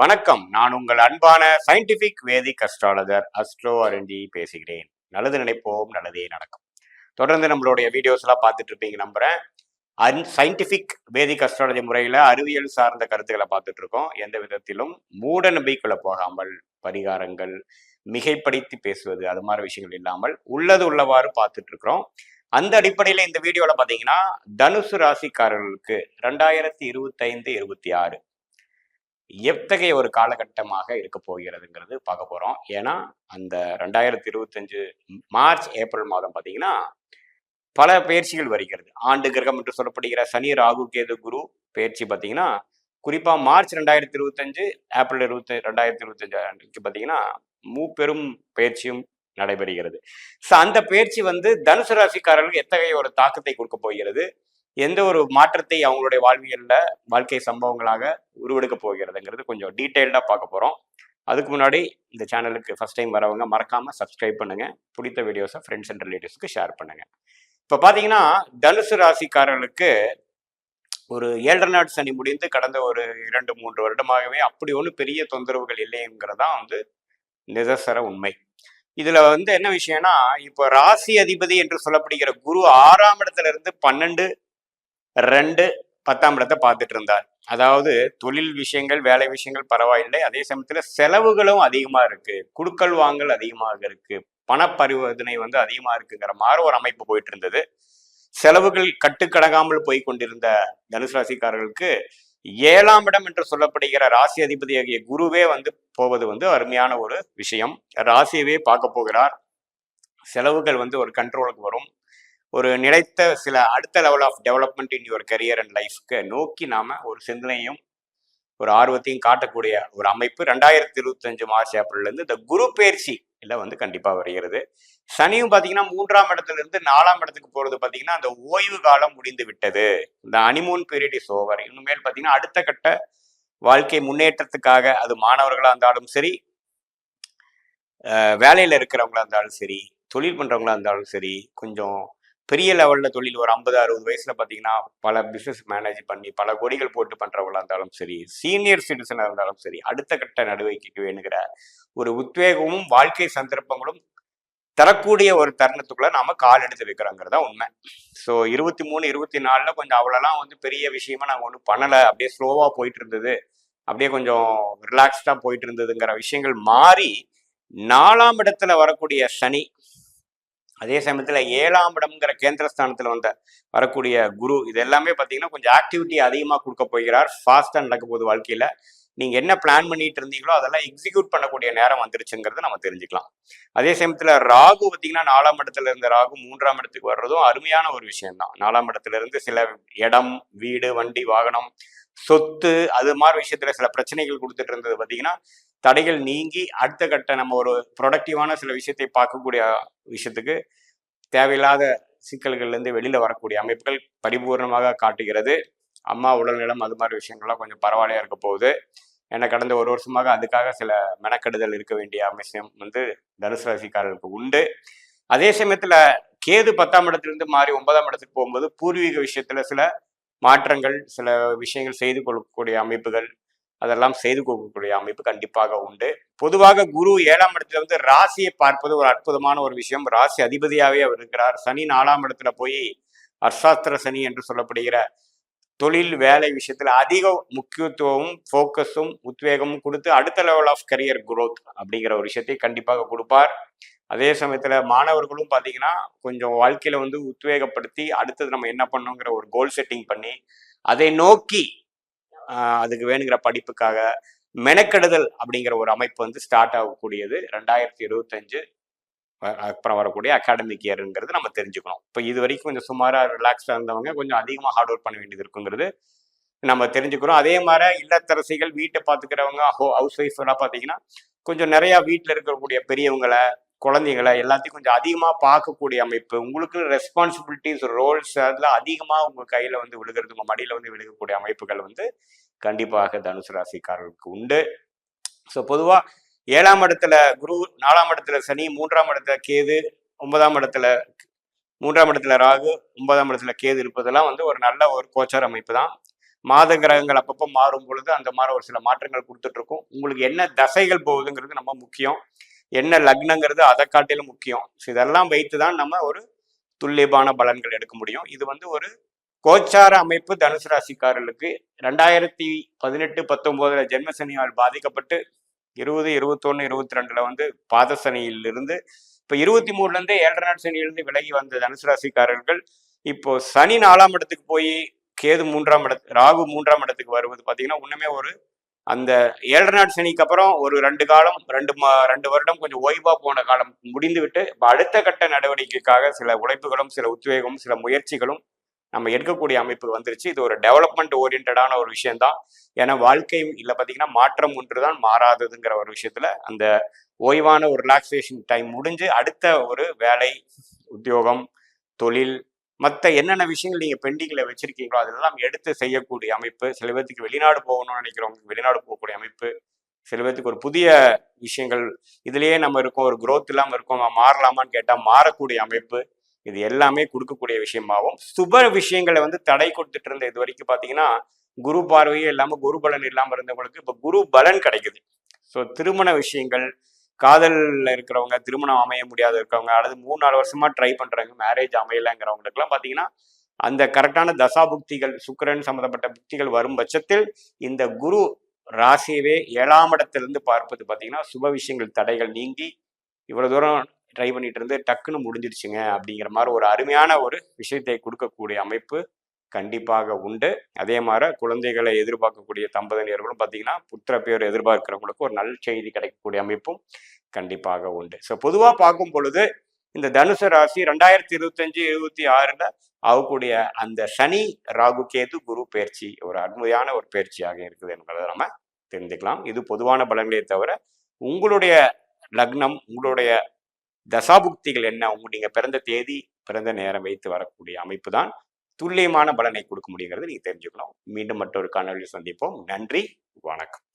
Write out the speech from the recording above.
வணக்கம். நான் உங்கள் அன்பான சயின்டிபிக் வேதிக் அஸ்ட்ராலஜர் அஸ்ட்ரோ அரண்டி பேசுகிறேன். நல்லது நினைப்போம் நல்லதே நடக்கும். தொடர்ந்து நம்மளுடைய வீடியோஸ் எல்லாம் பார்த்துட்டு இருப்பீங்க நம்புறேன். அன் சயின்டிபிக் வேதிக் அஸ்ட்ராலஜி முறையில அறிவியல் சார்ந்த கருத்துக்களை பார்த்துட்டு இருக்கோம். எந்த விதத்திலும் மூட நம்பிக்கைக்குள்ள போகாமல் பரிகாரங்கள் மிகைப்படுத்தி பேசுவது அது மாதிரி விஷயங்கள் இல்லாமல் உள்ளது உள்ளவாறு பார்த்துட்டு இருக்கிறோம். அந்த அடிப்படையில் இந்த வீடியோவில் பார்த்தீங்கன்னா தனுசு ராசிக்காரர்களுக்கு ரெண்டாயிரத்தி இருபத்தைந்து இருபத்தி ஆறு எத்தகைய ஒரு காலகட்டமாக இருக்க போகிறதுங்கிறது பார்க்க போகிறோம் ஏன்னா அந்த ரெண்டாயிரத்தி இருபத்தஞ்சு மார்ச் ஏப்ரல் மாதம் பார்த்தீங்கன்னா பல பயிற்சிகள் வருகிறது. ஆண்டு கிரகம் என்று சொல்லப்படுகிற சனி ராகு கேது குரு பயிற்சி பார்த்தீங்கன்னா குறிப்பாக மார்ச் ரெண்டாயிரத்தி இருபத்தஞ்சு ஏப்ரல் இருபத்தி ரெண்டாயிரத்தி இருபத்தஞ்சு அன்றைக்கு பார்த்தீங்கன்னா மூப்பெரும் பயிற்சியும் நடைபெறுகிறது. ஸோ அந்த பயிற்சி வந்து தனுசு ராசிக்காரர்களுக்கு எத்தகைய ஒரு தாக்கத்தை கொடுக்க போகிறது? எந்த ஒரு மாற்றத்தை அவங்களுடைய வாழ்வியலில் வாழ்க்கை சம்பவங்களாக உருவெடுக்க போகிறதுங்கிறது கொஞ்சம் டீட்டெயில்டாக பார்க்க போகிறோம் அதுக்கு முன்னாடி இந்த சேனலுக்கு ஃபஸ்ட் டைம் வரவங்க மறக்காமல் சப்ஸ்கிரைப் பண்ணுங்க. பிடித்த வீடியோஸை ஃப்ரெண்ட்ஸ் அண்ட் ரிலேட்டிவ்ஸ்க்கு ஷேர் பண்ணுங்கள் இப்போ பார்த்தீங்கன்னா தனுசு ராசிக்காரர்களுக்கு ஒரு ஏழரை நாட் சனி முடிந்து கடந்த ஒரு இரண்டு மூன்று வருடமாகவே அப்படி ஒன்றும் பெரிய தொந்தரவுகள் இல்லைங்கிறதான் வந்து நிதர்சர உண்மை. இதுல வந்து என்ன விஷயம்னா இப்போ ராசி அதிபதி என்று சொல்லப்படுகிற குரு ஆறாம் இடத்துல இருந்து பன்னெண்டு ரெண்டு பத்தாம் இடத்தை பார்த்துட்டு இருந்தார். அதாவது தொழில் விஷயங்கள் வேலை விஷயங்கள் பரவாயில்லை. அதே சமயத்துல செலவுகளும் அதிகமா இருக்கு. குடுக்கல் வாங்கல் அதிகமாக இருக்கு. பணப்பரிவர்த்தனை வந்து அதிகமா இருக்குங்கிற மாதிரி ஒரு அமைப்பு போயிட்டு இருந்தது. செலவுகள் கட்டுக்கடங்காமல் போய் கொண்டிருந்த தனுசு ராசிக்காரர்களுக்கு ஏழாம் இடம் என்று சொல்லப்படுகிற ராசி அதிபதியாகிய குருவே வந்து போவது வந்து அருமையான ஒரு விஷயம். ராசியவே பார்க்க போகிறார். செலவுகள் வந்து ஒரு கண்ட்ரோலுக்கு வரும். ஒரு நிலைத்த சில அடுத்த level of development in your career and லைஃப்க்கு நோக்கி நாம ஒரு சிந்தனையும் ஒரு ஆர்வத்தையும் காட்டக்கூடிய ஒரு அமைப்பு ரெண்டாயிரத்தி இருபத்தஞ்சு மார்ச் ஏப்ரல்ல இருந்து இந்த குரு பயிற்சி இல்ல வந்து கண்டிப்பா வருகிறது. சனியும் பாத்தீங்கன்னா மூன்றாம் இடத்துல இருந்து நாலாம் இடத்துக்கு போறது பாத்தீங்கன்னா அந்த ஓய்வு காலம் முடிந்து விட்டது. இந்த அனிமூன் பீரியட் இஸ் ஓவர் இனிமேல் பாத்தீங்கன்னா அடுத்த கட்ட வாழ்க்கை முன்னேற்றத்துக்காக அது மாணவர்களா இருந்தாலும் சரி வேலையில் வேலையில இருக்கிறவங்களா இருந்தாலும் சரி தொழில் பண்றவங்களா இருந்தாலும் சரி கொஞ்சம் பெரிய லெவலில் தொழில் ஒரு ஐம்பது அறுபது வயசில் பார்த்தீங்கன்னா பல பிசினஸ் மேனேஜ் பண்ணி பல கோடிகள் போட்டு பண்ணுறவங்களாக இருந்தாலும் சரி சீனியர் சிட்டிசனாக இருந்தாலும் சரி அடுத்த கட்ட நடவடிக்கைக்கு வேணுங்கிற ஒரு உத்வேகமும் வாழ்க்கை சந்தர்ப்பங்களும் தரக்கூடிய ஒரு தருணத்துக்குள்ள நாம கால் எடுத்து வைக்கிறோங்கிறதா உண்மை. ஸோ இருபத்தி மூணு இருபத்தி நாலுல கொஞ்சம் அவ்வளோலாம் வந்து பெரிய விஷயமா நாங்கள் ஒன்றும் பண்ணலை. அப்படியே ஸ்லோவாக போயிட்டு இருந்தது. அப்படியே கொஞ்சம் ரிலாக்ஸ்டாக போயிட்டு இருந்ததுங்கிற விஷயங்கள் மாறி நாலாம் இடத்துல வரக்கூடிய சனி அதே சமயத்தில் ஏழாம் இடம்ங்கிற கேந்திரஸ்தானத்தில் வந்த வரக்கூடிய குரு இது எல்லாமே பார்த்தீங்கன்னா கொஞ்சம் ஆக்டிவிட்டி அதிகமாக கொடுக்க போகிறார். ஃபாஸ்ட்டாக நடக்க போகுது வாழ்க்கையில். நீங்கள் என்ன பிளான் பண்ணிட்டு இருந்தீங்களோ அதெல்லாம் எக்ஸிக்யூட் பண்ணக்கூடிய நேரம் வந்துருச்சுங்கிறத நம்ம தெரிஞ்சுக்கலாம். அதே சமயத்தில் ராகு பார்த்தீங்கன்னா நாலாம் இடத்துல இருந்த ராகு மூன்றாம் இடத்துக்கு வர்றதும் அருமையான ஒரு விஷயம்தான். நாலாம் இடத்துல இருந்து சில இடம் வீடு வண்டி வாகனம் சொத்து அது மாதிரி விஷயத்துல சில பிரச்சனைகள் கொடுத்துட்டு இருந்தது பார்த்தீங்கன்னா தடைகள் நீங்கி அடுத்த கட்ட நம்ம ஒரு ப்ரொடக்டிவான சில விஷயத்தை பார்க்கக்கூடிய விஷயத்துக்கு தேவையில்லாத சிக்கல்கள்லேருந்து வெளியில் வரக்கூடிய அமைப்புகள் பரிபூர்ணமாக காட்டுகிறது. அம்மா உடல்நலம் அது மாதிரி விஷயங்கள்லாம் கொஞ்சம் பரவாயில்லையா இருக்க போகுது. ஏன்னா கடந்த ஒரு வருஷமாக அதுக்காக சில மெனக்கெடுதல் இருக்க வேண்டிய அவசியம் வந்து தனுசு ராசிக்காரர்களுக்கு உண்டு. அதே சமயத்தில் கேது பத்தாம் இடத்திலிருந்து மாறி ஒன்பதாம் இடத்துக்கு போகும்போது பூர்வீக விஷயத்தில் சில மாற்றங்கள் சில விஷயங்கள் செய்து கொள்ளக்கூடிய அமைப்புகள் அதெல்லாம் செய்து கொடுக்கக்கூடிய அமைப்பு கண்டிப்பாக உண்டு. பொதுவாக குரு ஏழாம் இடத்துல வந்து ராசியை பார்ப்பது ஒரு அற்புதமான ஒரு விஷயம். ராசி அதிபதியாகவே அவர் இருக்கிறார். சனி நாலாம் இடத்துல போய் அர்சாஸ்திர சனி என்று சொல்லப்படுகிற தொழில் வேலை விஷயத்துல அதிக முக்கியத்துவமும் ஃபோக்கஸும் உத்வேகமும் கொடுத்து அடுத்த லெவல் ஆஃப் கரியர் குரோத் அப்படிங்கிற ஒரு விஷயத்தை கண்டிப்பாக கொடுப்பார். அதே சமயத்துல மாணவர்களும் பார்த்தீங்கன்னா கொஞ்சம் வாழ்க்கையில வந்து உத்வேகப்படுத்தி அடுத்தது நம்ம என்ன பண்ணணுங்கிற ஒரு கோல் செட்டிங் பண்ணி அதை நோக்கி அதுக்கு வேணுங்கிற படிப்புக்காக மெனக்கெடுதல் அப்படிங்கிற ஒரு அமைப்பு வந்து ஸ்டார்ட் ஆகக்கூடியது. ரெண்டாயிரத்தி இருபத்தஞ்சு அப்புறம் வரக்கூடிய அகாடமிக் இயருங்கிறது நம்ம தெரிஞ்சுக்கணும். இப்போ இது வரைக்கும் கொஞ்சம் சுமாராக ரிலாக்ஸாக இருந்தவங்க கொஞ்சம் அதிகமாக ஹார்ட் ஒர்க் பண்ண வேண்டியது இருக்குங்கிறது நம்ம தெரிஞ்சுக்கிறோம். அதே மாதிரி இல்லத்தரசிகள் வீட்டை பார்த்துக்கிறவங்க ஹோ ஹவுஸ் ஒய்ஃபெல்லாம் பார்த்தீங்கன்னா கொஞ்சம் நிறையா வீட்டில் இருக்கக்கூடிய பெரியவங்களை குழந்தைங்களை எல்லாத்தையும் கொஞ்சம் அதிகமாக பார்க்கக்கூடிய அமைப்பு உங்களுக்கு ரெஸ்பான்சிபிலிட்டிஸ் ரோல்ஸ் அதில் அதிகமாக உங்கள் கையில் வந்து விழுகிறது உங்கள் மடியில் வந்து விழுகக்கூடிய அமைப்புகள் வந்து கண்டிப்பாக தனுசு ராசிக்காரர்களுக்கு உண்டு. ஸோ பொதுவாக ஏழாம் இடத்துல குரு நாலாம் இடத்துல சனி மூன்றாம் இடத்துல கேது ஒன்பதாம் இடத்துல மூன்றாம் இடத்துல ராகு ஒன்பதாம் இடத்துல கேது இருப்பதெல்லாம் வந்து ஒரு நல்ல ஒரு கோச்சார் அமைப்பு தான். மாத கிரகங்கள் அப்பப்போ மாறும் பொழுது அந்த மாதிரி ஒரு சில மாற்றங்கள் கொடுத்துட்ருக்கும் உங்களுக்கு என்ன தசைகள் போகுதுங்கிறது ரொம்ப முக்கியம். என்ன லக்னங்கிறது அதை காட்டிலும் முக்கியம். ஸோ இதெல்லாம் வைத்து தான் நம்ம ஒரு துல்லியமான பலன்கள் எடுக்க முடியும். இது வந்து ஒரு கோச்சார அமைப்பு தனுசு ராசிக்காரர்களுக்கு ரெண்டாயிரத்தி பதினெட்டு பத்தொன்பதுல ஜென்மசனியால் பாதிக்கப்பட்டு இருபது இருபத்தொன்னு இருபத்தி ரெண்டுல வந்து பாதசனியிலிருந்து இப்போ இருபத்தி மூணுல இருந்து ஏழரை நாள் சனியிலிருந்து விலகி வந்த தனுசு ராசிக்காரர்கள் இப்போ சனி நாலாம் இடத்துக்கு போய் கேது மூன்றாம் இடத்து ராகு மூன்றாம் இடத்துக்கு வருவது பார்த்தீங்கன்னா ஒன்றுமே ஒரு அந்த ஏழரை நாள் சனிக்கு அப்புறம் ஒரு ரெண்டு காலம் ரெண்டு மா ரெண்டு வருடம் கொஞ்சம் ஓய்வா போன காலம் முடிந்துவிட்டு இப்போ அடுத்த கட்ட நடவடிக்கைக்காக சில உழைப்புகளும் சில உத்வேகமும் சில முயற்சிகளும் நம்ம எடுக்கக்கூடிய அமைப்பு வந்துருச்சு. இது ஒரு டெவலப்மெண்ட் ஓரியன்டான ஒரு விஷயம்தான். ஏன்னா வாழ்க்கை இல்லை பார்த்தீங்கன்னா மாற்றம் ஒன்று தான் மாறாததுங்கிற ஒரு விஷயத்துல அந்த ஓய்வான ஒரு ரிலாக்ஸேஷன் டைம் முடிஞ்சு அடுத்த ஒரு வேலை உத்தியோகம் தொழில் மற்ற என்னென்ன விஷயங்கள் நீங்கள் பெண்டிங்கில் வச்சிருக்கீங்களோ அதெல்லாம் எடுத்து செய்யக்கூடிய அமைப்பு. சில பேர்த்துக்கு வெளிநாடு போகணும்னு நினைக்கிறவங்க வெளிநாடு போகக்கூடிய அமைப்பு. சில பேர்த்துக்கு ஒரு புதிய விஷயங்கள். இதுலேயே நம்ம இருக்கோம். ஒரு குரோத் இல்லாமல் இருக்கோம். மாறலாமான்னு கேட்டால் மாறக்கூடிய அமைப்பு. இது எல்லாமே கொடுக்கக்கூடிய விஷயமாகும் சுப விஷயங்களை வந்து தடை கொடுத்துட்டு இருந்த இது வரைக்கும் பார்த்தீங்கன்னா குரு பார்வையே இல்லாமல் குரு பலன் இல்லாமல் இருந்தவங்களுக்கு இப்போ குரு பலன் கிடைக்குது. ஸோ திருமண விஷயங்கள் காதலில் இருக்கிறவங்க திருமணம் அமைய முடியாத இருக்கிறவங்க அல்லது மூணு நாலு வருஷமா ட்ரை பண்றாங்க மேரேஜ் அமையலைங்கிறவங்களுக்குலாம் பார்த்தீங்கன்னா அந்த கரெக்டான தசா புக்திகள் சுக்கிரன் சம்மந்தப்பட்ட புக்திகள் வரும் பட்சத்தில் இந்த குரு ராசியவே ஏழாம் இடத்திலிருந்து பார்ப்பது பார்த்தீங்கன்னா சுப விஷயங்கள் தடைகள் நீங்கி இவ்வளோ தூரம் ட்ரை பண்ணிட்டு இருந்து டக்குன்னு முடிஞ்சிருச்சுங்க அப்படிங்கிற மாதிரி ஒரு அருமையான ஒரு விஷயத்தை கொடுக்கக்கூடிய அமைப்பு கண்டிப்பாக உண்டு. அதே மாதிரி குழந்தைகளை எதிர்பார்க்கக்கூடிய தம்பதியினர்களும் பார்த்தீங்கன்னா புத்திர பேர் எதிர்பார்க்கிறவங்களுக்கு ஒரு நல்ல செய்தி கிடைக்கக்கூடிய அமைப்பும் கண்டிப்பாக உண்டு. ஸோ பொதுவாக பார்க்கும் பொழுது இந்த தனுசு ராசி ரெண்டாயிரத்தி இருபத்தஞ்சு இருபத்தி ஆறுல ஆகக்கூடிய அந்த சனி ராகு கேது குரு பயிற்சி ஒரு அருமையான ஒரு பயிற்சியாக இருக்குது என்பதை நம்ம தெரிஞ்சுக்கலாம். இது பொதுவான பலன்களே தவிர உங்களுடைய லக்னம் உங்களுடைய தசாபுக்திகள் என்ன? உங்க நீங்க பிறந்த தேதி பிறந்த நேரம் வைத்து வரக்கூடிய அமைப்பு தான். துல்லியமான பலனை கொடுக்க முடியுங்கிறது நீங்க தெரிஞ்சுக்கணும். மீண்டும் மற்றொரு காணொலியில் சந்திப்போம். நன்றி. வணக்கம்.